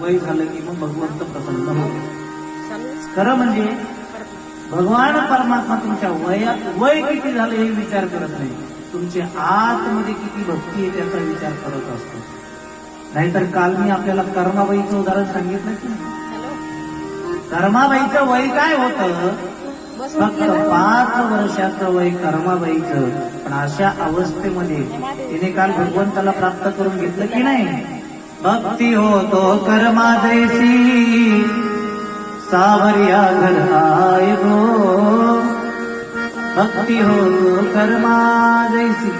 वय झालं की मग भगवंत प्रसन्न होते. खरं म्हणजे भगवान परमात्मा तुमच्या वया वय किती झालं हे विचार करत नाही. तुमच्या आतमध्ये किती भक्ती आहे त्याचा विचार करत असतो. नाहीतर काल मी आपल्याला कर्माबाईचं उदाहरण सांगितलं की? कर्माबाईचं वय काय होतं? फक्त पाच वर्षाचं वय कर्माबाईचं. पण अशा अवस्थेमध्ये तिने काल भगवंताला प्राप्त करून घेतलं की नाही? ભક્તિ હો તો કર્મા દેસી સાવરિયા ઘર આય ગો. ભક્તિ હો તો કર્મા દેસી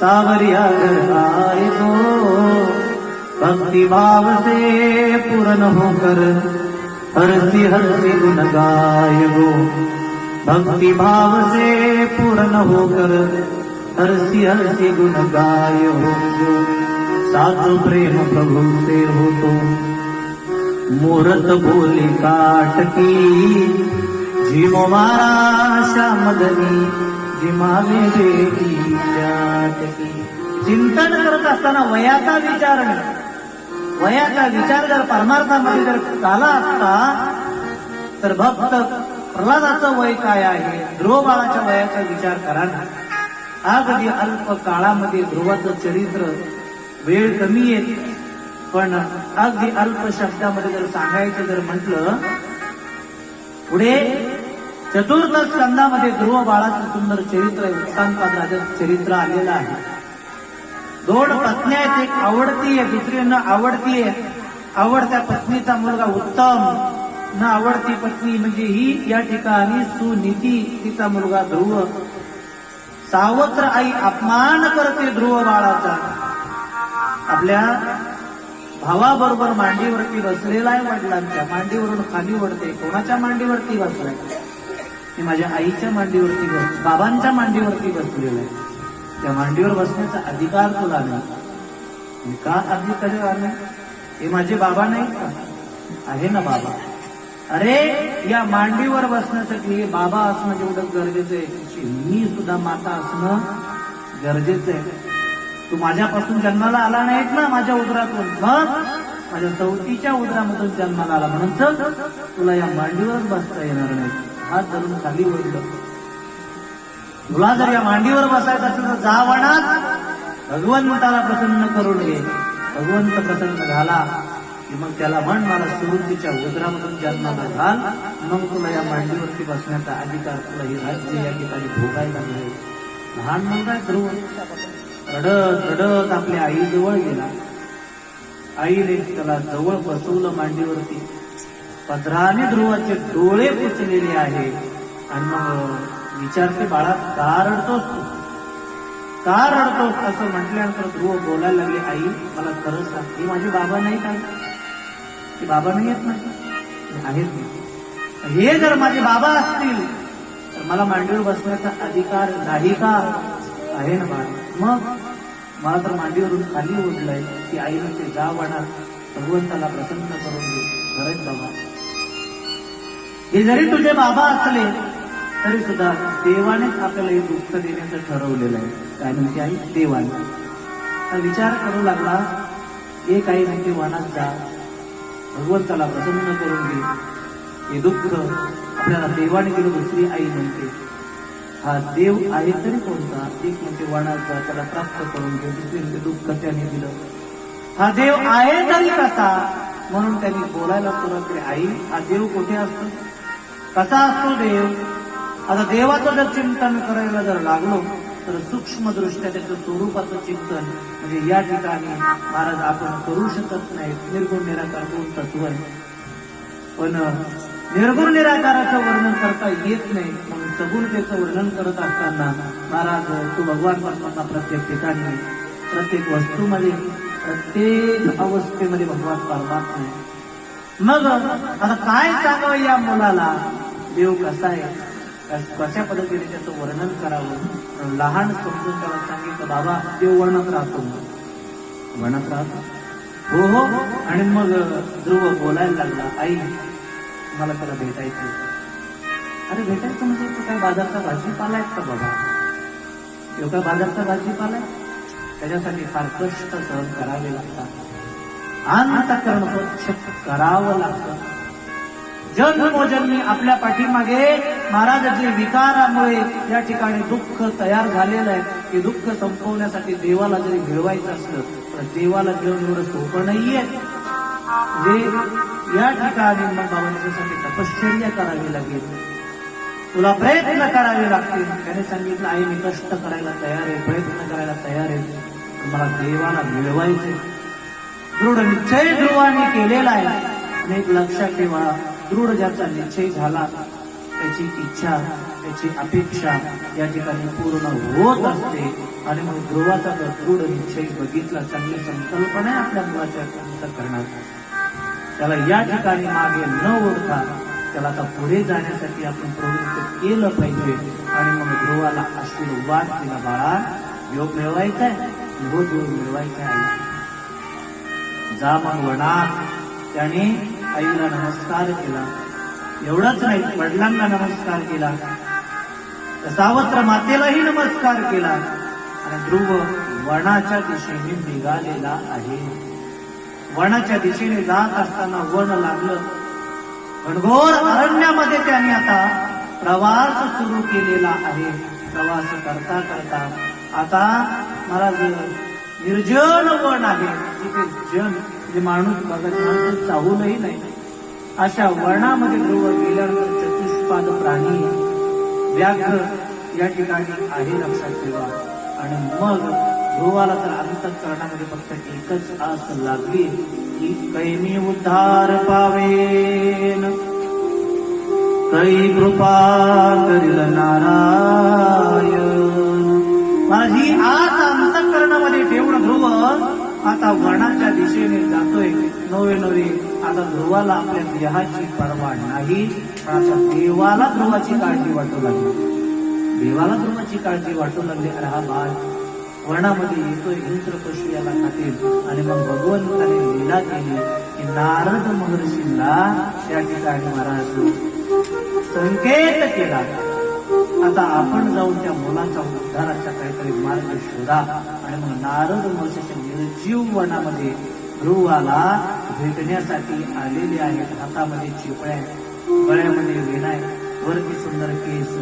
સાવરિયા ઘર આય ગો. ભક્તિ ભાવ સે પૂરન હો કર હરસી હરસી ગુન ગાય ગો. ભક્તિ ભાવ સે પૂર્ણ હો હરસી હરસી ગુન ગાય साचो प्रेम प्रभु से होतो मूरत बोली काटकी जीव मारा श्यामधनी जिमावे बेटी चाटकी चिंतन करत असताना वयाचा विचार नाही. वयाचा विचार जर परमार्थामध्ये जर झाला असता तर भक्त प्रल्हादाचं वय काय आहे? ध्रुव बाळाच्या वयाचा विचार करा ना. अगदी अल्प काळामध्ये ध्रुवाचं चरित्र वेळ कमी आहे पण अगदी अल्प शब्दामध्ये जर सांगायचं जर म्हटलं पुढे चतुर्थ स्कंदामध्ये ध्रुव बाळाचं सुंदर चरित्र आहे उत्तानपाद राजाचं चरित्र आलेलं आहे. दोन पत्न्या आहेत एक आवडती आहे दुसरी न आवडती आहे. आवडत्या पत्नीचा मुलगा उत्तम न आवडती पत्नी म्हणजे ही या ठिकाणी सुनीती तिचा मुलगा ध्रुव. सावत्र आई अपमान करते ध्रुव बाळाचा. आपल्या भावाबरोबर मांडीवरती बसलेला आहे वडिलांच्या मांडीवरून खाली वडते कोणाच्या मांडीवरती बसलाय? मी माझ्या आईच्या मांडीवरती बस बाबांच्या मांडीवरती बसलेला आहे. त्या मांडीवर बसण्याचा अधिकार तुला नाही. मी का अधिकार नाही हे माझे बाबा नाही का? आहे ना बाबा. अरे या मांडीवर बसण्यासाठी बाबा असणं जेवढं गरजेचं आहे मी सुद्धा माता असणं गरजेचं आहे. तू माझ्यापासून जन्माला आला नाहीत ना माझ्या उदरातून. मग? माझ्या चौथीच्या उदरामधून जन्माला आला. म्हणून चल तुला या मांडीवरच बसता येणार नाही. हात धरून खाली ओढलं तुला जर या मांडीवर बसायचं असेल तर जा वनात. भगवंताला प्रसन्न करून घे. भगवंत प्रसन्न झाला की मग त्याला म्हण मला सुरुतीच्या उदरामधून जन्माला घाल. मग तुला या मांडीवरती बसण्याचा अधिकार तुला हे राज्य या ठिकाणी भोगायला मिळेल. लहान मुलगा ध्रुव. रडत रडत आपल्या आईजवळ गेला. आईने त्याला जवळ बसवलं मांडीवरती. पदराने ध्रुवाचे डोळे पुचलेले आहे. आणि मग विचारते बाळा का रडतोस तू? का रडतोस? असं म्हटल्यानंतर ध्रुव बोलायला लागले आई मला खरं सांग हे माझे बाबा नाही काय ते बाबा नाही आहेत माझे आहेत हे जर माझे बाबा असतील तर मला मांडीवर बसण्याचा अधिकार नाही का? आहे ना बाळा. मग मला तर मांडीवरून खाली ओढलंय की आई ते जा वाडा भगवंताला प्रसन्न करून दे. खरंच बाबा. हे जरी तुझे बाबा असले तरी सुद्धा देवानेच आपल्याला हे दुःख देण्याचं ठरवलेलं आहे. काय म्हणते आई? देवाने. हा विचार करू लागला एक आई म्हणते वनात जा. भगवंताला प्रसन्न करून घे हे दुःख आपल्याला देवाने दिलं दुसरी आई म्हणते. हा देव आहे तरी कोणता? एक म्हणजे वनाचा त्याला प्राप्त करून घे दुसरी म्हणजे दुःख त्याने दिलं. हा देव आहे तरी कसा? म्हणून त्यांनी बोलायला सुरुवात केली आई हा देव कुठे असतो? कसा असतो देव? आता देवाचं जर चिंतन करायला जर लागलो तर सूक्ष्मदृष्ट्या त्याचं स्वरूपाचं चिंतन म्हणजे या ठिकाणी महाराज आपण करू शकत नाही निर्गुण निराकार दोन तत्व आहे पण निर्गुण निराकाराचं वर्णन करता येत नाही. म्हणून सगुणतेचं वर्णन करत असताना महाराज तू भगवान परमात्मा प्रत्येक ठिकाणी प्रत्येक वस्तूमध्ये प्रत्येक अवस्थेमध्ये भगवान परमात्मा आहे. मग आता काय सांगावं या मुलाला? देव कसा आहे? कशा पद्धतीने त्याचं वर्णन करावं? लहान समजून त्याला सांगितलं बाबा देव वर्णत राहतो वर्णत राहतो? हो हो. आणि मग ध्रुव बोलायला लागला आई मला त्याला भेटायचं अरे भेटायचं म्हणजे तू काय बाजारचा भाजीपाला आहे का बाबा? तो काय बाजारचा भाजीपाला आहे? त्याच्यासाठी फार कष्ट सहन करावे लागतात. अंतकरण स्वच्छ करावं लागतं. जन्मोजन्मी आपल्या पाठीमागे महाराजाचे विकारामुळे या ठिकाणी दुःख तयार झालेलं आहे. ते दुःख संपवण्यासाठी देवाला जरी मिळवायचं असलं तर देवाला मिळवून एवढं सोपं नाहीये. जे या ठिकाणी मग बाबांच्यासाठी तपश्चर्या करावी लागेल. तुला प्रयत्न करावे लागतील. त्याने सांगितलं आई मी कष्ट करायला तयार आहे प्रयत्न करायला तयार आहे. मला देवाला मिळवायचं दृढ निश्चय ध्रुवाने केलेला आहे. आणि एक लक्षात ठेवा दृढ ज्याचा निश्चय झाला त्याची इच्छा त्याची अपेक्षा या ठिकाणी पूर्ण होत असते. आणि मग ध्रुवाचा जर दृढ निश्चय बघितला चांगली संकल्पना आपल्या मुलाच्या करणार. त्याला या ठिकाणी मागे न ओढता त्याला आता पुढे जाण्यासाठी आपण प्रवृत्त केलं पाहिजे. आणि मग ध्रुवाला आशीर्वाद दिला बाळा. योग मिळवायचा आहे. हो, योग मिळवायचा आहे. जा मग वडा. त्याने आईला नमस्कार केला. एवढाच नाही वडिलांना नमस्कार केला. सावत्र मातेलाही नमस्कार केला. आणि ध्रुव वनाच्या दिशेने निघालेला आहे. वनाच्या दिशेने जात असताना वन लागलं. घनघोर अरण्यामध्ये त्याने आता प्रवास सुरू केलेला आहे. प्रवास करता करता आता महाराज निर्जन वन आहे तिथे जन जे माणूस बघत माणूस चाहूनही नाही. अशा वर्णामध्ये ध्रुव गेल्यानंतर चतुष्पाद प्राणी व्याघ्र या ठिकाणी आहे लक्षात ठेवा. आणि मग ध्रुवाला तर अंतकरणामध्ये फक्त एकच आस लागली. की कैमी उद्धार पावेन. कै कृपा करील नारायण. माझी आज अंतकरणामध्ये ठेवून ध्रुव आता वनाच्या दिशेने जातोय. नवे नवे आता ध्रुवाला आपल्या देहाची पर्वा नाही. पण आता देवाला ध्रुवाची काळजी वाटू लागली. देवाला धर्माची काळजी वाटू लागली अरे हा बाळ वर्णामध्ये येतोय इंद्र पशु याला खातील. आणि मग भगवंताने लीला केली की नारद महर्षींना त्या ठिकाणी महाराज संकेत केला. आता आपण जाऊन त्या मुलाचा उद्धाराचा काहीतरी मार्ग शोधा आणि मग नारद महर्षीच्या निर्जीव वनामध्ये ध्रुवाला भेटण्यासाठी आलेले आहेत. हातामध्ये चिपळ्या गळ्यामध्ये विनाय वरती सुंदर केस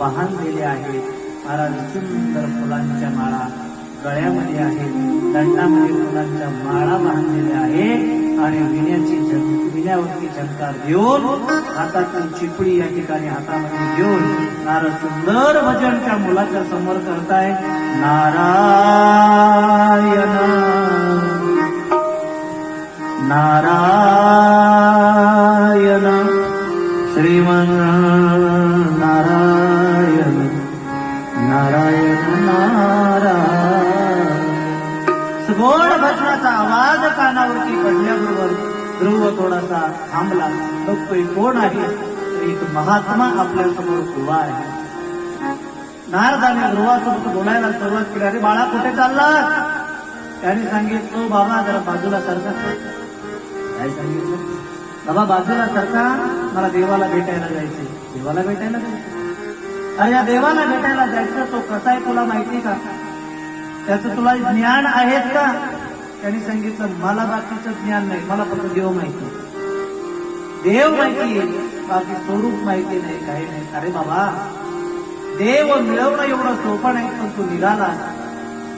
बांधलेले आहेत. महाराज सुंदर फुलांच्या माळा गळ्यामध्ये आहेत. दंडामध्ये फुलांच्या माळा बांधलेल्या आहेत. आणि विण्याची विण्यावरती झंकार घेऊन हातातून चिपळी या ठिकाणी हातामध्ये घेऊन नारद सुंदर भजन त्या मुलाच्या समोर करताय. नारायण. नारायण. सुगोड भजनाचा आवाज कानावरती पडल्याबरोबर ध्रुव थोडासा थांबला. बघतोय कोण आहे? एक महात्मा आपल्यासमोर उभा आहे. नारदाने ध्रुवासोबत बोलायला सुरुवात केली. अरे बाळा कुठे चालला त्याने सांगितलं बाबा जरा बाजूला सरका. काय सांगितलं? बाबा बाजूला सरका. मला देवाला भेटायला जायचे देवाला भेटायला जायचं अरे या देवाला भेटायला जायचं तो कसा आहे तुला माहिती का? त्याचं तुला ज्ञान आहे का? त्यांनी सांगितलं मला बाकीचं ज्ञान नाही मला फक्त देव माहिती देव माहिती बाकी स्वरूप माहिती नाही काही नाही. अरे बाबा देव मिळवणं एवढं सोपं नाही पण तू निघाला.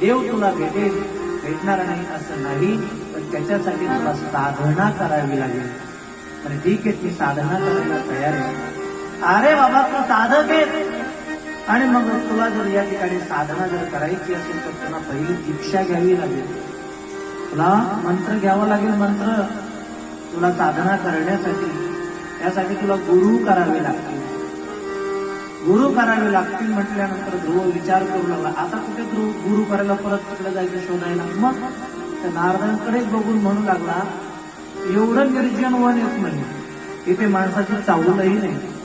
देव तुला भेटेल. भेटणार नाही असं नाही पण त्याच्यासाठी तुला साधना करावी लागेल. आणि ठीक आहे ती साधना करायला तयार आहे. अरे बाबा तू साधक आहे आणि मग तुला जर या ठिकाणी साधना जर करायची असेल तर तुला पहिली दीक्षा घ्यावी लागेल. तुला मंत्र घ्यावा लागेल मंत्र. तुला साधना करण्यासाठी त्यासाठी तुला गुरु करावे लागतील. गुरु करावे लागतील म्हटल्यानंतर ध्रुव विचार करू लागला. आता कुठे ध्रुव गुरु करायला परत तिकडे जायचं शोधायला? मग त्या नारदांकडेच बघून म्हणू लागला एवढं निर्जन वन येत नाही इथे माणसाची चावलंही नाही.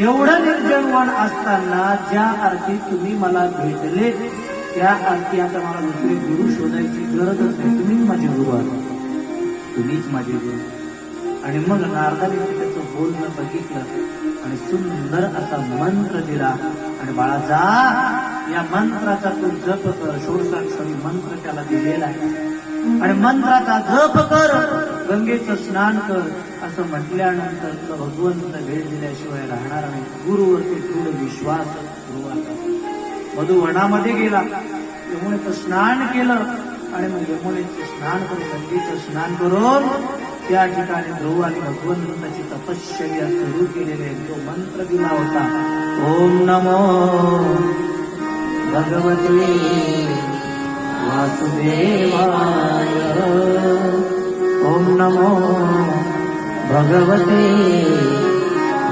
एवढं निर्जनवन असताना ज्या अर्थी तुम्ही मला भेटले त्या अर्थी आता मला दुसरे गुरु शोधायची गरजच नाही तुम्हीच माझे गुरु आहात. तुम्हीच माझे गुरु. आणि मग नारदाने त्याचं बोलणं बघितलं आणि सुंदर असा मंत्र दिला. आणि बाळा जा या मंत्राचा तू जप कर. षोडशाक्षरी मंत्र त्याला दिलेला आहे. आणि मंत्राचा जप कर. गंगेचं स्नान कर असं म्हटल्यानंतर तर भगवंत भेट दिल्याशिवाय राहणार नाही. गुरुवरती दृढ विश्वास गुरुवाचा मधु वनामध्ये गेला. यमुनेचं स्नान केलं आणि मग यमुनेचं स्नान करून गंगेचं स्नान करून त्या ठिकाणी ध्रुव आणि भगवंताची तपश्चर्या सुरू केलेली आहे. तो मंत्र दिला होता. ओम नमो भगवते वासुदेवाय. ओम नमो भगवते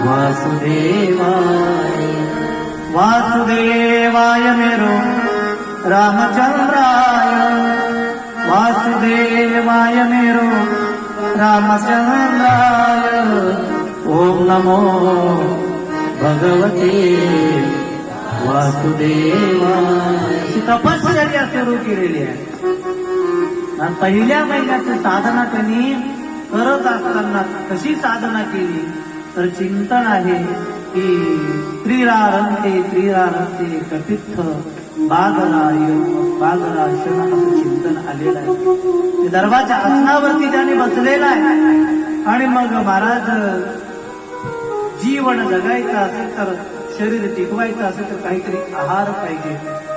वासुदेवाय वासुदेवाय मेरो रामचंद्राय वासुदेवाय मेरो रामचंद्राय ओम नमो भगवते वासुदेवाय अशी तपश्चर्या सुरू केलेली आहे आणि पहिल्या महिन्याची साधना त्यांनी करत असताना कशी साधना केली? तर चिंतन आहे की त्रिरारंते त्रिरारंते कपित्थ बागराय बागराशन असं चिंतन आलेलं आहे. ते आसनावरती त्याने बसलेला आहे. आणि मग महाराज जीवन जगायचं असेल तर शरीर टिकवायचं असेल तर काहीतरी आहार पाहिजे.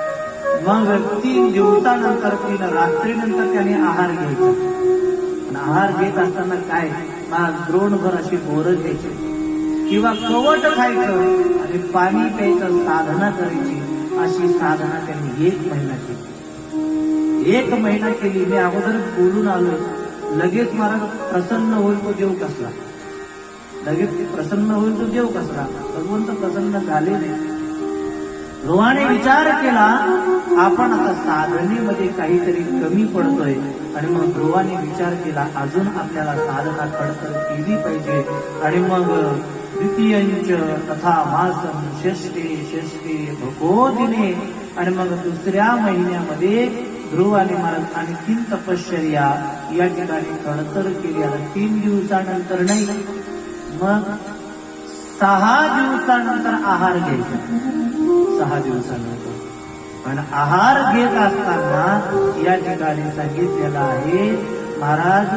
मग तीन दिवसानंतर तीन रात्रीनंतर त्याने आहार घ्यायचा. आणि आहार घेत असताना काय? महाराज द्रोणभर अशी बोरं घ्यायची. किंवा कवट खायचं आणि पाणी प्यायचं साधना करायची अशी साधना त्यांनी एक महिना केली. एक महिना केली. मी अगोदर बोलून आलो लगेच मला प्रसन्न होईल तो देव कसला? लगेच प्रसन्न होईल तो देव कसला? भगवंत प्रसन्न झाले नाही ध्रुवाने विचार केला आपण आता साधनेमध्ये काहीतरी कमी पडतोय. आणि मग ध्रुवाने विचार केला अजून आपल्याला साधना खडतर केली पाहिजे. आणि मग द्वितीयंच तथा मासम षष्टे षष्टे भगोदिने आणि मग दुसऱ्या महिन्यामध्ये ध्रुव आणि महाराज आणखीन तपश्चर्या. या ठिकाणी खडतर केली आता तीन दिवसानंतर नाही. मग सहा दिवसानंतर आहार घ्यायचा. सहा दिवसानंतर. आणि आहार घेत असताना या ठिकाणी सांगितलेलं आहे महाराज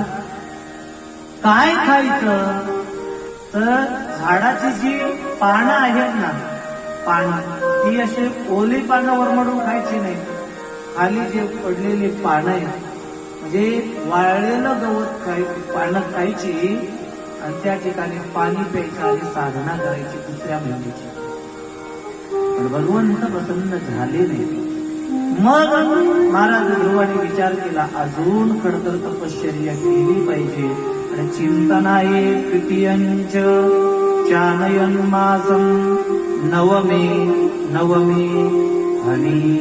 काय खायचं? तर झाडाची जी पानं आहेत ना पानं ती अशी ओली पानं वरमडून खायची नाही. खाली जे पडलेली पानं आहेत म्हणजे वाळलेलं गवत खाय पानं खायची आणि त्या ठिकाणी पाणी प्यायचं आणि साधना करायची दुसऱ्या महिन्याची. पण भगवंत प्रसन्न झाले नाही. मग महाराज ध्रुवाने विचार केला अजून खडतर तपश्चर्या केली पाहिजे. आणि चिंतनाये तृतीयंच चानयन मासम नवमे नवमे हनी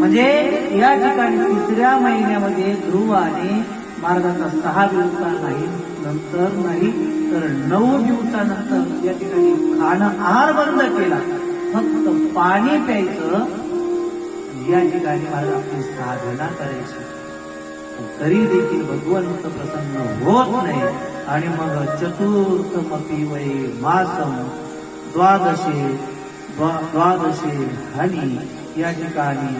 म्हणजे या ठिकाणी तिसऱ्या महिन्यामध्ये ध्रुवाने महाराजांचा सहा दिवसा नाही नंतर नाही तर नऊ दिवसानंतर या ठिकाणी खाणं आहार बंद केला. फक्त पाणी प्यायचं या ठिकाणी महाराज आपली साधना करायची. तरी देखील भगवंत प्रसन्न होत नाही. आणि मग चतुर्थमपी वै मासम द्वादशे द्वादशे हनी या ठिकाणी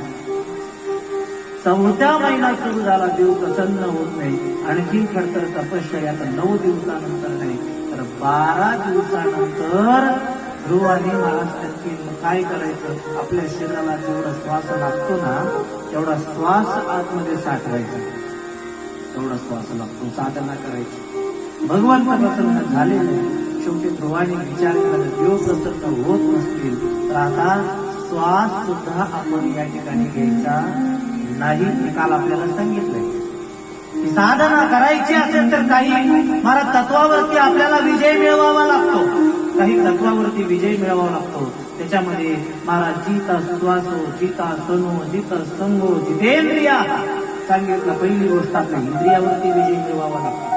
चौथ्या महिना सुरू झाला देव प्रसन्न होत नाही. आणखी खडतर तपश्चर्या तर नऊ दिवसानंतर नाही तर बारा दिवसानंतर ध्रुवानी महाराज त्यांची काय करायचं? आपल्या शरीराला जेवढा श्वास लागतो ना तेवढा श्वास आतमध्ये साठवायचा. तेवढा श्वास लागतो साधना करायची. भगवान प्रसन्न झाले नाही शेवटी ध्रुवाने विचार केला देव प्रसन्न होत नसतील तर आता श्वास सुद्धा आपण या ठिकाणी घ्यायचा नाही. हे काल आपल्याला सांगितलंय. साधना करायची असेल तर काही मला तत्वावरती आपल्याला विजय मिळवावा लागतो. काही तत्वावरती विजय मिळवावा लागतो. त्याच्यामध्ये महाराज जिता श्वासो जिता सनो जित संगो जितेंद्रिया. सांगितलं पहिली गोष्ट आपल्या इंद्रियावरती विजय मिळवावा लागतो.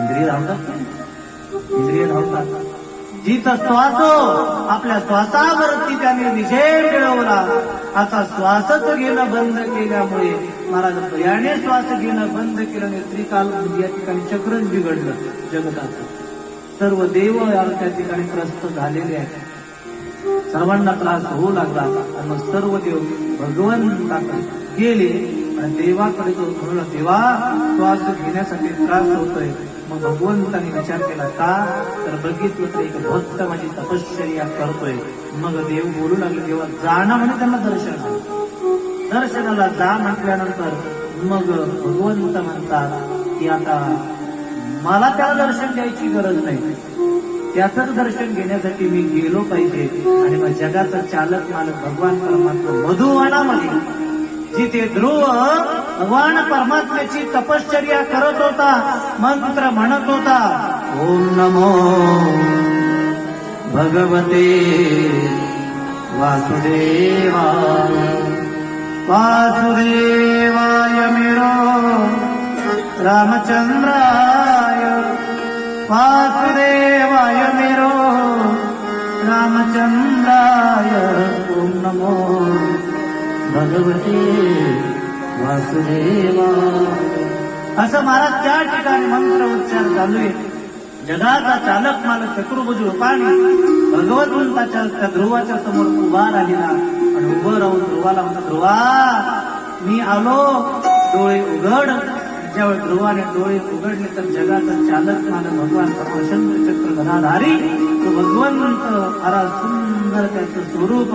इंद्रिय धावतात इंद्रिय धावतात. जित श्वासो आपल्या श्वासावरती त्याने विजय मिळवला. आता श्वासच घेणं बंद केल्यामुळे महाराज याने श्वास घेणं बंद केल्याने त्रिकाल या ठिकाणी चक्रच बिघडलं जगताचं. सर्व देव त्या ठिकाणी त्रस्त झालेले आहेत. सर्वांना त्रास होऊ लागला आणि मग सर्व देव भगवंताकडे गेले आणि देवाकडे तो म्हणून देवा श्वास घेण्यासाठी त्रास होतोय. मग भगवंताने विचार केला का? तर बघितलं तर एक भक्त माझी तपश्चर्या करतोय. मग देव बोलू लागले देवा जाणं म्हणजे त्यांना दर्शन दर्शनाला जा म्हटल्यानंतर मग भगवंत म्हणतात की आता मला त्याला दर्शन द्यायची गरज नाही. त्याचंच दर्शन घेण्यासाठी मी गेलो पाहिजे. आणि मग जगाचा चालक मालक भगवान परमात्मा मधुवनामध्ये जिथे ध्रुव भगवान परमात्म्याची तपश्चर्या करत होता मंत्र म्हणत होता ओम नमो भगवते वासुदेवा वासुदेवाय मेरो रामचंद्रा वासुदेवाय मेरो रामचंद्राय ओम नमो भगवते वासुदेवा। असं महाराज त्या ठिकाणी मंत्र उच्चार चालू आहे. जगाचा चालक मला चतुर्भुज रूपाने भगवंताच्या त्या ध्रुवाच्या समोर उभा राहिला आणि उभं राहून ध्रुवाला म्हणतो ध्रुवा मी आलो डोळे उघड ज्यावेळी ध्रुवाने डोळे उघडले तर जगाचा चालक मान भगवान प्रशंत चक्र धनाधारी तो भगवंत फार सुंदर त्याचं स्वरूप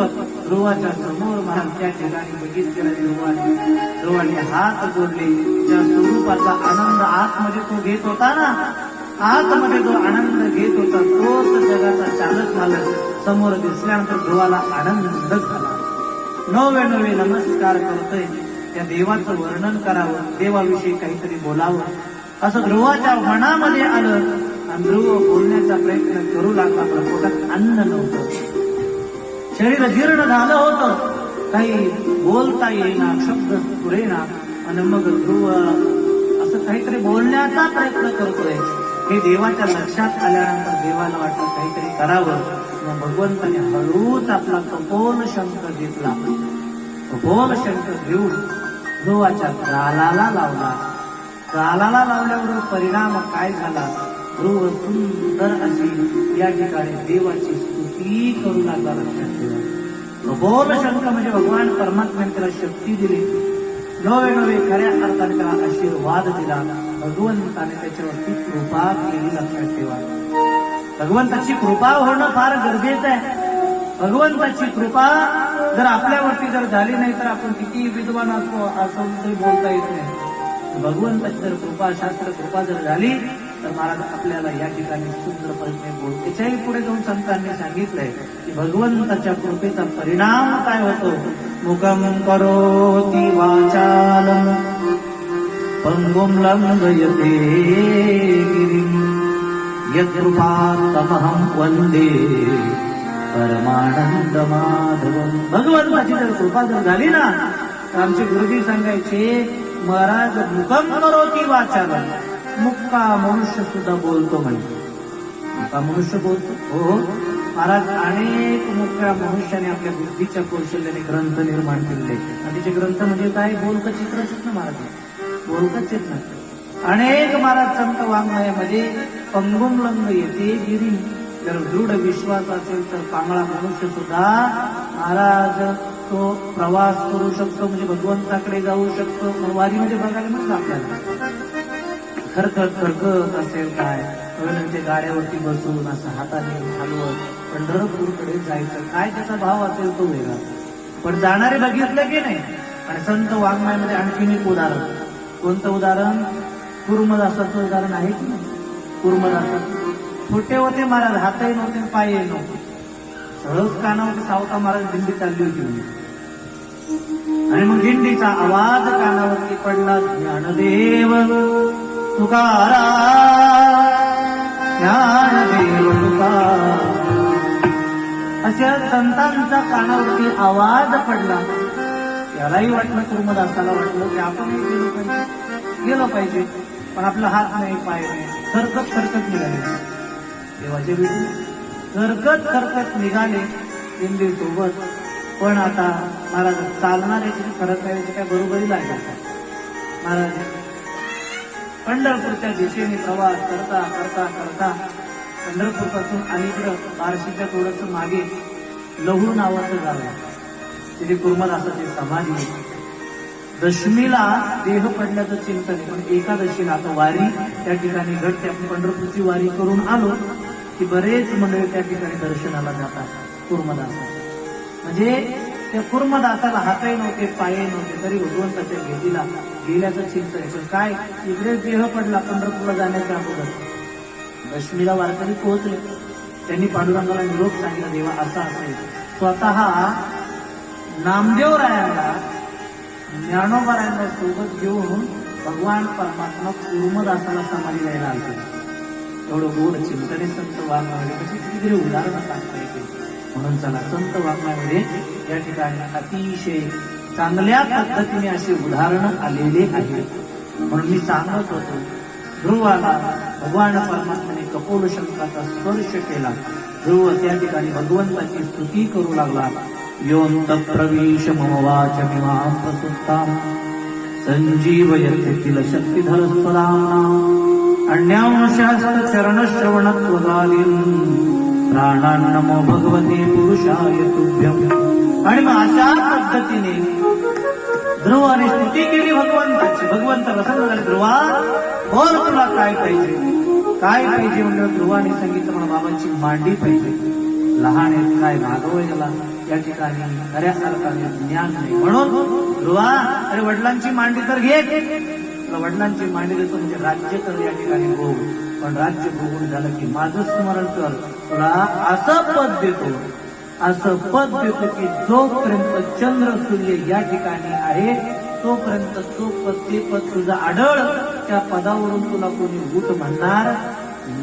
ध्रुवाच्या समोर महाराज त्या ठिकाणी बघितलेला ध्रुवाने ध्रुवाने हात जोडले. ज्या स्वरूपाचा आनंद आतमध्ये तो घेत होता ना आतमध्ये जो आनंद घेत होता तोच जगाचा चालक मालक समोर दिसल्यानंतर ध्रुवाला आनंद झाला. नवे नवे नमस्कार करतोय. त्या देवाचं वर्णन करावं देवाविषयी काहीतरी बोलावं. असं ध्रुवाच्या मनामध्ये आलं आणि ध्रुव बोलण्याचा प्रयत्न करू लागला पण पोटात अन्न नव्हतं. शरीर जीर्ण झालं होतं. काही बोलता येईना शब्द पुरेना आणि मग ध्रुव असं काहीतरी बोलण्याचा प्रयत्न करतोय. हे देवाच्या लक्षात आल्यानंतर देवाला वाटलं काहीतरी करावं. मग भगवंताने हळूच आपला कपोल शंख घेतला. कपोल शंख घेऊन ध्रुवाच्या गालाला लावला. गालाला लावल्यावर परिणाम काय झाला? ध्रुव सुंदर अशी या ठिकाणी देवाची स्तुती करू लागला लक्षात ठेवा. शंख म्हणजे भगवान परमात्म्याने त्याला शक्ती दिली. नवे नवे खऱ्या अर्थाने त्याला आशीर्वाद दिला. भगवंताने त्याच्यावरती कृपा केली लक्षात ठेवा. भगवंताची कृपा होणं फार गरजेचं आहे. भगवंताची कृपा जर आपल्यावरती जर झाली नाही तर आपण किती विद्वान असतो असं तरी बोलता येत नाही. भगवंताची जर कृपा शास्त्र कृपा जर झाली तर महाराज आपल्याला या ठिकाणी सुंदर प्रश्न बोल त्याच्याही पुढे जाऊन संतांनी सांगितलंय की भगवंताच्या कृपेचा परिणाम काय होतो? मुखम करोती वाचालम पंगुम लंघयते गिरिम। यत्कृपात्तमहं वंदे परमानंद माधवम भगवंताची जर कृपा जर झाली ना तर आमचे गुरुजी सांगायचे महाराज मुकम करो ती वाचालम मुक्का मनुष्य सुद्धा बोलतो म्हणजे मुक्का मनुष्य बोलतो? हो, हो. महाराज अनेक मुक्या मनुष्याने आपल्या बुद्धीच्या कौशल्याने ग्रंथ निर्माण केले आणि ग्रंथ म्हणजे काय? बोलक चित्रच ना महाराज. बोलक चित्र अनेक महाराज संत वाङ्मयामध्ये पंगुम लंग येते गिरी. जर दृढ विश्वास असेल तर चांगला मनुष्य सुद्धा महाराज तो प्रवास करू शकतो म्हणजे भगवंताकडे जाऊ शकतो. मग म्हणजे बघायला म्हणजे आपल्याला. खरखर खरखत असेल काय? म्हणजे गाड्यावरती बसून असं हाताने हलवत पंढरपूरकडे जायचं. काय त्याचा भाव असेल तो वेगळा. पण जाणारे बघितलं की नाही? आणि संत वाङ्मयामध्ये आणखीन एक उदाहरण. कोणतं उदाहरण? कुर्मदासाचं उदाहरण आहे की नाही? कुर्मदासाचं छोटे होते महाराज हातही नव्हते पायही नव्हते. सहज कानावरती सावता महाराज दिंडी चालली होती आणि मग दिंडीचा आवाज कानावरती पडला ज्ञानदेव तुकारा ज्ञानदेव तुकारा. अशा संतांचा कानावरती आवाज पडला. त्यालाही वाटलं कुर्मदासाला वाटलं की आपण गेलो पाहिजे. गेलो पाहिजे पण आपला हात नाही पाय नाही. सरकत सरकत निघाले. देवाचे विधी सरकत सरकत निघाले दिंडी सोबत पण आता महाराज चालणाऱ्याची खरं करायची काय बरोबरी लागली. महाराज पंढरपूरच्या दिशेने प्रवास करता करता करता पंढरपूरपासून अलीकडं बारशीच्या थोडस मागे लहू नावाचं गाव आहे. तिथे कुर्मदासाची समाधी दशमीला देह पडल्याचं चिंतन पण एकादशीला आता वारी त्या ठिकाणी घडते आपण पंढरपूरची वारी करून आलो. की बरेच मंडळी त्या ठिकाणी दर्शनाला जातात कुर्मदासा म्हणजे त्या कुर्मदासाला हातही नव्हते पायही नव्हते तरी भगवंताच्या भेटीला गेल्याचं चिंतन पण काय? इकडे देह पडला पंढरपूरला जाण्याच्या अगोदर. दशमीला वारकरी पोहोचले. त्यांनी पांडुरंगाला निरोप सांगितला देवा असा असेल स्वतः नामदेव रायांना ज्ञानोबा रायांना सोबत घेऊन भगवान परमात्मा कुर्मदासाला समाधी द्यायला आलते एवढं गोड चिंतने संत वाङ्मयामध्ये म्हणजे कितीतरी उदाहरणं सांगता येते म्हणून चला संत वाङ्मयामध्ये या ठिकाणी अतिशय चांगल्या पद्धतीने असे उदाहरण आलेले आहे म्हणून मी सांगत होतो ध्रुवाला भगवान परमात्माने कपोल शंकाचा स्पर्श केला. ध्रुव त्या ठिकाणी भगवंताची स्तुती करू लागला. योंत प्रवेश ममवाच वाच मिमां प्रसुप्ताम् सञ्जीवयति शक्तिधर अन्यांशहस्तचरणश्रवणत्वदालीन् प्राणान् नमो भगवते पुरुषाय तुभ्यम। आणि मग अशा पद्धतीने ध्रुवाने स्तुती केली भगवंताची. भगवंत प्रसन्न झाले. ध्रुवा बोल तुला काय पाहिजे? काय पाहिजे म्हणजे ध्रुवाने सांगितलं म्हणून बाबांची मांडी पाहिजे. लहान आहेत काय मागवय गेला या ठिकाणी खऱ्या अर्थाने ज्ञान नाही. म्हणून ध्रुवा अरे वडिलांची मांडी तर घे. वडिलांची मांडी देतो म्हणजे राज्य तर या ठिकाणी भोग पण राज्य भोगून झालं की माझं स्मरण कर. तुला असं पद देतो. असं पद देतो की जोपर्यंत चंद्र सूर्य या ठिकाणी आहे तोपर्यंत तो पद ते पद तुझं आढळ. त्या पदावरून तुला कोणी उठ म्हणणार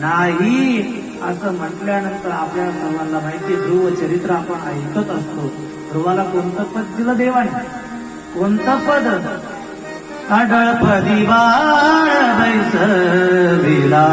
नाही. असं म्हटल्यानंतर आपल्या सर्वांना माहिती ध्रुव चरित्र आपण ऐकत असतो. ध्रुवाला कोणतं पद दिलं देवाने? कोणतं पद? अडळ परिवार बाळ बैसविला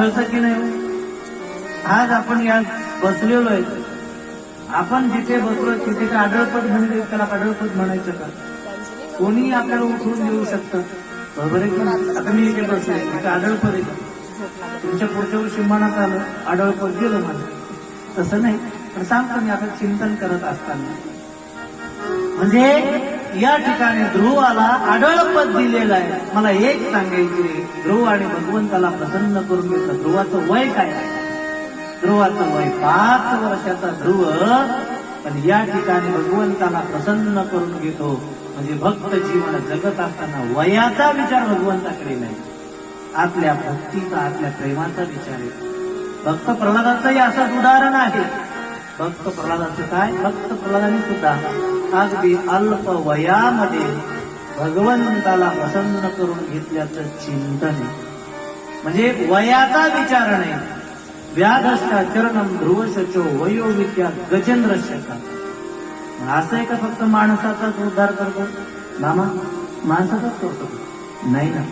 कळतं की नाही? आज आपण या बसलेलो आहे. आपण जिथे बसलो तिथे आदळपद म्हणजे त्याला आढळपद म्हणायचं का? कोणी आपल्याला उठवून देऊ शकतं. बरोबर आहे आता मी इथे बसले तिथे आदळपद येतं तुमच्या पुढच्या वर्षी मनात आलं आढळपद गेलं मला. तसं नाही. पण सांगतो मी आता चिंतन करत असताना. म्हणजे या ठिकाणी ध्रुवाला आढळपद दिलेलं आहे. मला एक सांगायचे ध्रुव आणि भगवंताला प्रसन्न करून घेतलं. ध्रुवाचं वय काय ध्रुवाचं वय पाच वर्षाचा ध्रुव. पण या ठिकाणी भगवंताला प्रसन्न करून घेतो. म्हणजे भक्त जीवन जगत असताना वयाचा विचार भगवंताकडे नाही. आपल्या भक्तीचा आपल्या प्रेमाचा विचार आहे. भक्त प्रल्हादाचंही असंच उदाहरण आहे. भक्त प्रल्हादाचं काय? भक्त प्रल्हादाने सुद्धा अगदी अल्प वयामध्ये भगवंताला प्रसन्न करून घेतल्याचं चिंतन म्हणजे वयाचा विचार नाही. व्याधष्टा चरणम ध्रुवशचो वयोविद्या गजेंद्र शका. असं आहे का फक्त माणसाचाच उद्धार करतो? मामा माणसाचाच करतो? नाही ना.